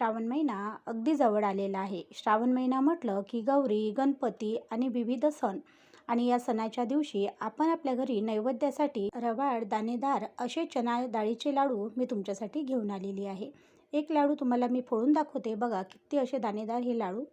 श्रावण महिना अगदी जवळ आलेला आहे. श्रावण महिना म्हटलं की गौरी गणपती आणि विविध सण. आणि या सणाच्या दिवशी आपण आपल्या घरी नैवेद्यासाठी रवाळ दाणेदार असे चना डाळीचे लाडू मी तुमच्यासाठी घेऊन आलेली आहे. एक लाडू तुम्हाला मी फोडून दाखवते. बघा किती असे दाणेदार हे लाडू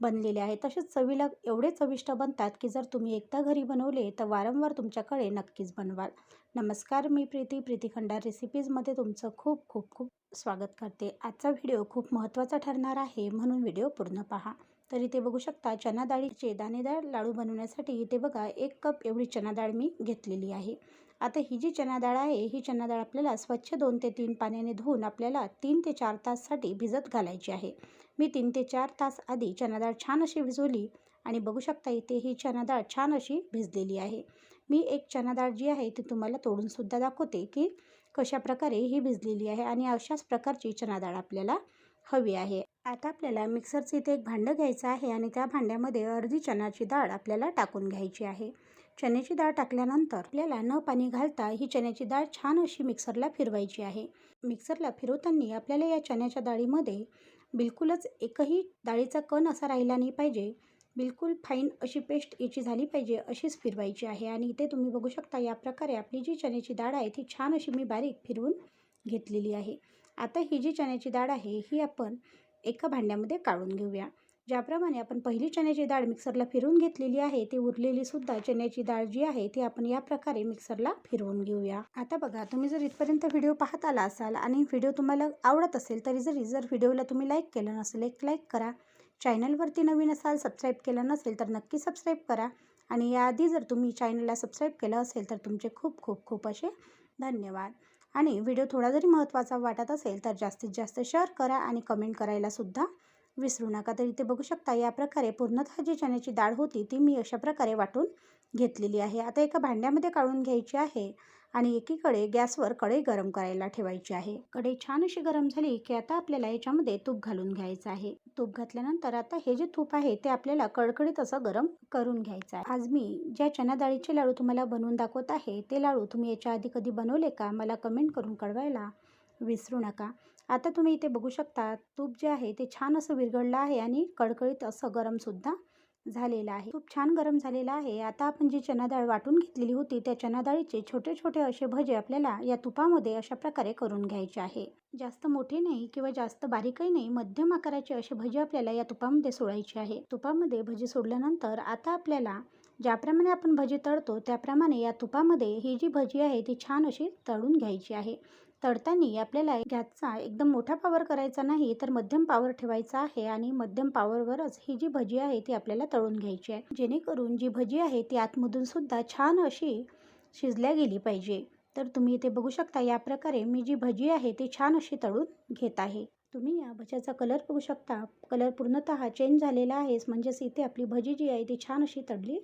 बनलेले आहे तसेच चवीला एवढे चविष्ट बनतात की जर तुम्ही एकदा घरी बनवले तर वारंवार तुमच्याकडे नक्कीच बनवाल. नमस्कार मी प्रीती. प्रीती खंडार रेसिपीजमध्ये तुमचं खूप खूप खूप स्वागत करते. आजचा व्हिडिओ खूप महत्त्वाचा ठरणार आहे म्हणून व्हिडिओ पूर्ण पहा. तर इथे बघू शकता चना डाळीचे दाणेदार लाडू बनवण्यासाठी इथे बघा एक कप एवढी चना डाळ मी घेतलेली आहे. आता ही जी चना डाळ आहे ही चना डाळ आपल्याला स्वच्छ दोन ते तीन पाण्याने धुवून आपल्याला तीन ते चार ताससाठी भिजत घालायची आहे. मी तीन ते चार तास आधी चना डाळ छान अशी भिजवली आणि बघू शकता इथे ही चना डाळ छान अशी भिजलेली आहे. मी एक चना डाळ जी आहे ती तुम्हाला तोडूनसुद्धा दाखवते की कशा प्रकारे ही भिजलेली आहे आणि अशाच प्रकारची चना डाळ आपल्याला हवी आहे. आता आपल्याला मिक्सरचं इथे एक भांडं घ्यायचं आहे आणि त्या भांड्यामध्ये अर्धी चण्याची डाळ आपल्याला टाकून घ्यायची आहे. चण्याची डाळ टाकल्यानंतर आपल्याला न पाणी घालता ही चण्याची डाळ छान अशी मिक्सरला फिरवायची आहे. मिक्सरला फिरवताना आपल्याला या चण्याच्या डाळीमध्ये बिलकुलच एकही डाळीचा कण असा राहिला नाही पाहिजे. बिलकुल फाईन अशी पेस्ट याची झाली पाहिजे अशीच फिरवायची आहे. आणि इथे तुम्ही बघू शकता या प्रकारे आपली जी चण्याची डाळ आहे ती छान अशी मी बारीक फिरवून घेतलेली आहे. आता ही जी चण्याची डाळ आहे ही आपण एका भांड्यामध्ये काढून घेऊया. ज्याप्रमाणे आपण पहिली चण्याची डाळ मिक्सरला फिरवून घेतलेली आहे ती उरलेली सुद्धा चण्याची डाळ जी आहे ती आपण या प्रकारे मिक्सरला फिरवून घेऊया. आता बघा तुम्ही जर इथपर्यंत व्हिडिओ पाहत आला असाल आणि व्हिडिओ तुम्हाला आवडत असेल तरी जरी जर व्हिडिओला तुम्ही लाईक केलं नसेल एक लाईक करा. चॅनलवरती नवीन असाल सबस्क्राईब केलं नसेल तर नक्की सबस्क्राईब करा. आणि याआधी जर तुम्ही चॅनलला सबस्क्राईब केलं असेल तर तुमचे खूप खूप खूप असे धन्यवाद. आणि व्हिडिओ थोडा जरी महत्त्वाचा वाटत असेल तर जास्तीत जास्त शेअर करा आणि कमेंट करायलासुद्धा विसरू नका. तर इथे बघू शकता या प्रकारे पूर्णतः जी चण्याची डाळ होती ती मी अशा प्रकारे वाटून घेतलेली आहे. आता एका भांड्यामध्ये काढून घ्यायची आहे आणि एकीकडे गॅसवर कढई गरम करायला ठेवायची आहे. कढई छान अशी गरम झाली की आता आपल्याला याच्यामध्ये तूप घालून घ्यायचं आहे. तूप घातल्यानंतर आता हे जे तूप आहे ते आपल्याला कडकडीत असं गरम करून घ्यायचं आहे. आज मी ज्या चना डाळीचे लाडू तुम्हाला बनवून दाखवत आहे ते लाडू तुम्ही याच्या आधी कधी बनवले का? मला कमेंट करून कळवायला विसरू नका. आता तुम्ही इथे बघू शकता तूप जे आहे ते छान असं विरघळलं आहे आणि कडकडीत असं गरमसुद्धा झालेलं आहे. खूप छान गरम झालेलं आहे. आता आपण जी चना डाळ वाटून घेतलेली होती त्या चना डाळीचे छोटे छोटे असे भजे आपल्याला या तुपामध्ये अशा प्रकारे करून घ्यायचे आहे. जास्त मोठे नाही किंवा जास्त बारीकही नाही मध्यम आकाराचे असे भजे आपल्याला या तुपामध्ये सोडायचे आहे. तुपामध्ये भजी सोडल्यानंतर आता आपल्याला ज्याप्रमाणे आपण भजी तळतो त्याप्रमाणे या तुपामध्ये ही जी भजी आहे ती छान अशी तळून घ्यायची आहे. तळताना आपल्याला गॅसचा एकदम मोठा पावर करायचा नाही तर मध्यम पावर ठेवायचा आहे आणि मध्यम पावरवरच ही जी भजी आहे ती आपल्याला तळून घ्यायची आहे. जेणेकरून जी भजी आहे ती आतमधून सुद्धा छान अशी शिजल्या गेली पाहिजे. तर तुम्ही इथे बघू शकता या प्रकारे मी जी भजी आहे ती छान अशी तळून घेत आहे. तुम्ही या भज्याचा कलर बघू शकता. कलर पूर्णतः चेंज झालेला आहे. म्हणजेच इथे आपली भजी जी आहे ती छान अशी तळली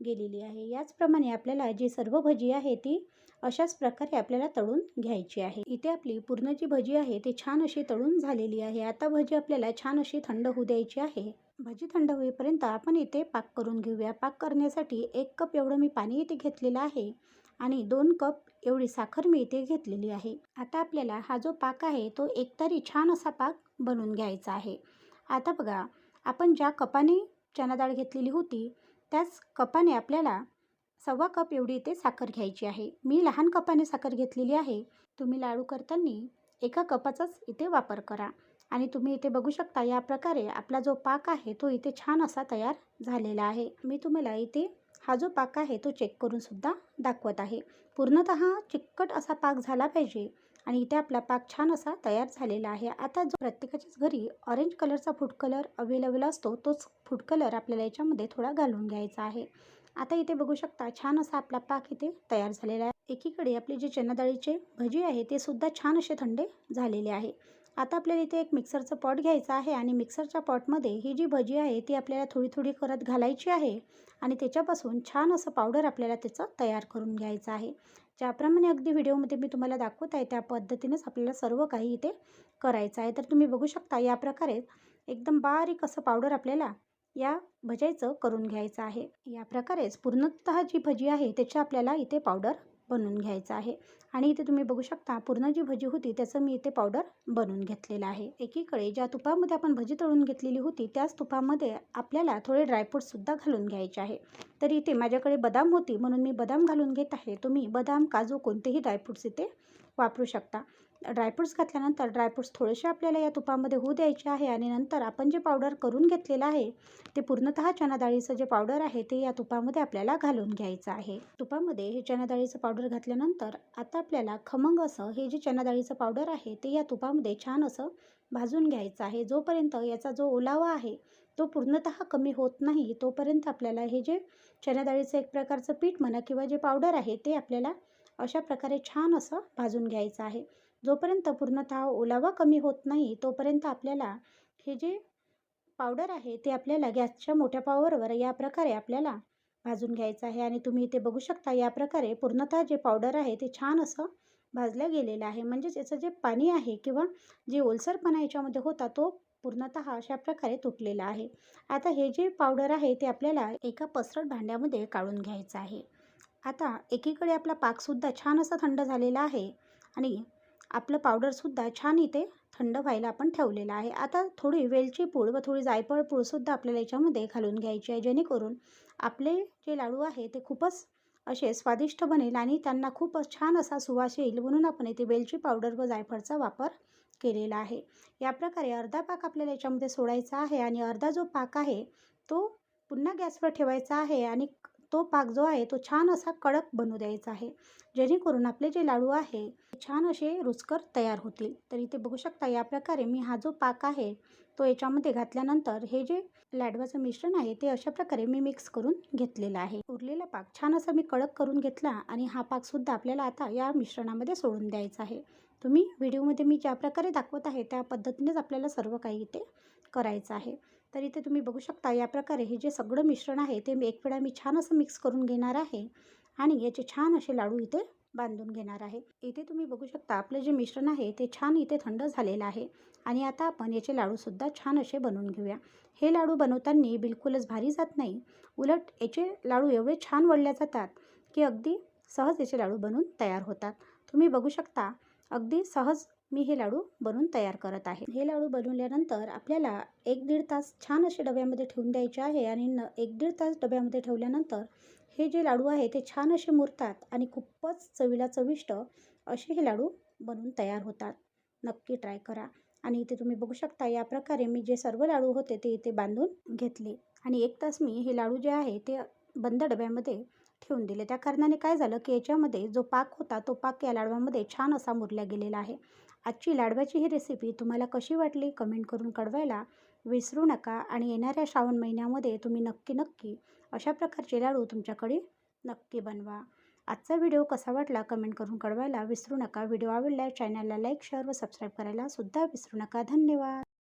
गेलेली आहे. याचप्रमाणे आपल्याला जी सर्व भजी आहे ती अशाच प्रकारे आपल्याला तळून घ्यायची आहे. इथे आपली पूर्ण जी भजी आहे ती छान अशी तळून झालेली आहे. आता भजी आपल्याला छान अशी थंड होऊ द्यायची आहे. भजी थंड होईपर्यंत आपण इथे पाक करून घेऊया. पाक करण्यासाठी एक कप एवढं मी पाणी इथे घेतलेलं आहे आणि दोन कप एवढी साखर मी इथे घेतलेली आहे. आता आपल्याला हा जो पाक आहे तो एकतरी छान असा पाक बनवून घ्यायचा आहे. आता बघा आपण ज्या कपाने चना डाळ घेतलेली होती त्याच कपाने आपल्याला सव्वा कप एवढी इथे साखर घ्यायची आहे. मी लहान कपाने साखर घेतलेली आहे. तुम्ही लाडू करताना एका कपाचाच इथे वापर करा. आणि तुम्ही इथे बघू शकता या प्रकारे आपला जो पाक आहे तो इथे छान असा तयार झालेला आहे. मी तुम्हाला इथे हा जो पाक आहे तो चेक करून सुद्धा दाखवत आहे. पूर्णतः चिकट असा पाक झाला पाहिजे. आणि इथे आपला पाक छान असा तयार झालेला आहे. आता जो प्रत्येकाच्याच घरी ऑरेंज कलरचा फूड कलर अवेलेबल असतो तोच फूड कलर आपल्याला याच्यामध्ये थोडा घालून घ्यायचा आहे. आता इथे बघू शकता छान असा आपला पाक इथे तयार झालेला आहे. एकीकडे आपले जे चनाडाळीचे भजी आहे ते सुद्धा छान असे थंडे झालेले आहे. आता आपल्याला इथे एक मिक्सरचं पॉट घ्यायचं आहे आणि मिक्सरच्या पॉटमध्ये ही जी भजी आहे ती आपल्याला थोडी थोडी करत घालायची आहे आणि त्याच्यापासून छान असं पावडर आपल्याला त्याचं तयार करून घ्यायचं आहे. ज्याप्रमाणे अगदी व्हिडिओमध्ये मी तुम्हाला दाखवत आहे त्या पद्धतीनेच आपल्याला सर्व काही इथे करायचं आहे. तर तुम्ही बघू शकता या प्रकारे एकदम बारीक असं पावडर आपल्याला या भजायचं करून घ्यायचं आहे. या प्रकारेच पूर्णतः जी भजी आहे त्याची आपल्याला इथे पावडर बनवून घ्यायचं आहे. आणि इथे तुम्ही बघू शकता पूर्ण जी भजी होती त्याचं मी इथे पावडर बनवून घेतलेलं आहे. एकीकडे ज्या तुपामध्ये आपण भजी तळून घेतलेली होती त्याच तुपामध्ये आपल्याला थोडे ड्रायफ्रूटसुद्धा घालून घ्यायचे आहे. तर इथे माझ्याकडे बदाम होती म्हणून मी बदाम घालून घेत आहे. तुम्ही बदाम काजू कोणतेही ड्रायफ्रूट्स इथे वापरू शकता. ड्रायफ्रूट्स घातल्यानंतर ड्रायफ्रूट्स थोडेसे आपल्याला या तुपामध्ये होऊ द्यायचे आहे आणि नंतर आपण जे पावडर करून घेतलेलं आहे ते पूर्णतः चना डाळीचं जे पावडर आहे ते या तुपामध्ये आपल्याला घालून घ्यायचं आहे. तुपामध्ये हे चना डाळीचं पावडर घातल्यानंतर आता आपल्याला खमंग असं हे जे चना डाळीचं पावडर आहे ते या तुपामध्ये छान असं भाजून घ्यायचं आहे. जोपर्यंत याचा जो ओलावा आहे तो पूर्णतः कमी होत नाही तोपर्यंत आपल्याला हे जे चना डाळीचं एक प्रकारचं पीठ म्हणा किंवा जे पावडर आहे ते आपल्याला अशा प्रकारे छान असं भाजून घ्यायचं आहे. जोपर्यंत पूर्णतः ओलावा कमी होत नाही तोपर्यंत आपल्याला हे जे पावडर आहे ते आपल्याला गॅसच्या मोठ्या पावरवर या प्रकारे आपल्याला भाजून घ्यायचं आहे. आणि तुम्ही इथे बघू शकता या प्रकारे पूर्णतः जे पावडर आहे ते छान असं भाजलं गेलेलं आहे. म्हणजेच याचं जे पाणी आहे किंवा जे ओलसरपणा याच्यामध्ये होता तो पूर्णतः अशा प्रकारे तुटलेला आहे. आता हे जे पावडर आहे ते आपल्याला एका पसरट भांड्यामध्ये काढून घ्यायचं आहे. आता एकीकडे आपला पाकसुद्धा छान असा थंड झालेला आहे. आणि आपलं पावडरसुद्धा छान इथे थंड व्हायला आपण ठेवलेलं आहे. आता थोडी वेलची पूड व थोडी जायफळ पूडसुद्धा आपल्याला याच्यामध्ये घालून घ्यायची आहे. जेणेकरून आपले जे लाडू आहे ते खूपच असे स्वादिष्ट बनेल आणि त्यांना खूपच छान असा सुवास येईल म्हणून आपण इथे वेलची पावडर व जायफळचा वापर केलेला आहे. या प्रकारे अर्धा पाक आपल्याला याच्यामध्ये सोडायचा आहे आणि अर्धा जो पाक आहे तो पुन्हा गॅसवर ठेवायचा आहे आणि तो पाक जो आहे तो छान असा कडक बनू द्यायचा आहे. जेणेकरून आपले जे लाडू आहे छान असे रुचकर तयार होतील. तर इथे बघू शकता या प्रकारे मी हा जो पाक आहे तो याच्यामध्ये घातल्यानंतर हे जे लाडवाचं मिश्रण आहे ते अशा प्रकारे मी मिक्स करून घेतलेलं आहे. उरलेला पाक छान असा मी कडक करून घेतला आणि हा पाकसुद्धा आपल्याला आता या मिश्रणामध्ये सोडून द्यायचा आहे. तुम्ही व्हिडिओमध्ये मी ज्या प्रकारे दाखवत आहे त्या पद्धतीनेच आपल्याला सर्व काही इथे करायचं आहे. तर इथे तुम्ही बघू शकता या प्रकारे हे जे सगळं मिश्रण आहे ते मी एक वेळा मी छान असं मिक्स करून घेणार आहे आणि याचे छान असे लाडू इथे बांधून घेणार आहे. इथे तुम्ही बघू शकता आपलं जे मिश्रण आहे ते छान इथे थंड झालेलं आहे आणि आता आपण याचे लाडूसुद्धा छान असे बनवून घेऊया. हे लाडू बनवताना बिलकुलच भारी जात नाही. उलट याचे लाडू एवढे छान वळल्या जातात की अगदी सहज याचे लाडू बनवून तयार होतात. तुम्ही बघू शकता अगदी सहज मी हे लाडू बनवून तयार करत आहे. हे लाडू बनवल्यानंतर आपल्याला एक दीड तास छान असे डब्यामध्ये ठेवून द्यायचे आहे आणि न एक दीड तास डब्यामध्ये ठेवल्यानंतर हे जे लाडू आहे ते छान असे मुरतात आणि खूपच चवीला चविष्ट असे हे लाडू बनवून तयार होतात. नक्की ट्राय करा. आणि इथे तुम्ही बघू शकता या प्रकारे मी जे सर्व लाडू होते ते इथे बांधून घेतले. आणि एक तास मी हे लाडू जे आहे ते बंद डब्यामध्ये ठेवून दिले. त्या कारणाने काय झालं की याच्यामध्ये जो पाक होता तो पाक या लाडवामध्ये छान असा मुरला गेलेला आहे. आजची लाडवाची ही रेसिपी तुम्हाला कशी वाटली कमेंट करून कळवायला विसरू नका आणि येणाऱ्या श्रावण महिन्यामध्ये तुम्ही नक्की नक्की अशा प्रकारचे लाडू तुमच्याकडे नक्की बनवा. आजचा व्हिडिओ कसा वाटला कमेंट करून कळवायला विसरू नका. व्हिडिओ आवडल्यास चॅनलला लाईक शेअर व सबस्क्राईब करायला सुद्धा विसरू नका. धन्यवाद.